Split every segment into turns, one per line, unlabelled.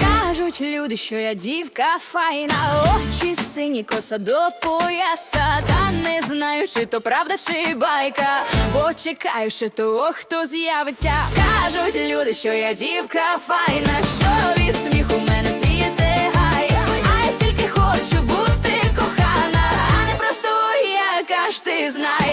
Кажуть люди, що я дівка файна, очі сині, коса до пояса. Чи то правда, чи байка, бо чекаю ще того, хто з'явиться. Кажуть люди, що я дівка файна, що від сміху мене цвіте гай. А я тільки хочу бути кохана, а не просто яка ж ти знай.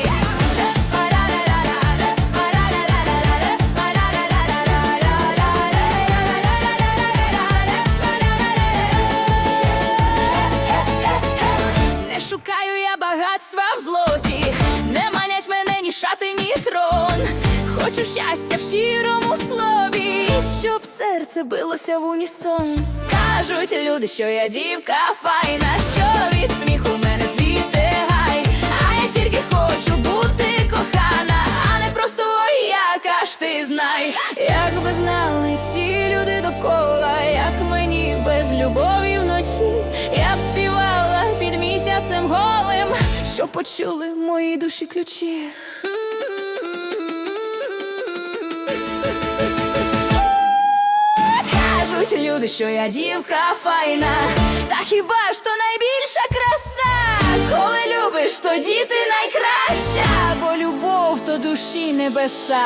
Багатства в злоті, не манять мене ні шати, ні трон. Хочу щастя в щирому слові, щоб серце билося в унісон. Кажуть люди, що я дівка файна, що від сміху мене цвіте гай. А я тільки хочу бути кохана, а не просто ой, яка ж ти знай. Як би знали ті люди довкола, як мені без любові вночі, я б співала під місяцем голим, що почули мої душі ключі. Кажуть люди, що я дівка файна, та хіба ж то найбільша краса? Коли любиш, тоді ти найкраща, бо любов то душі небеса.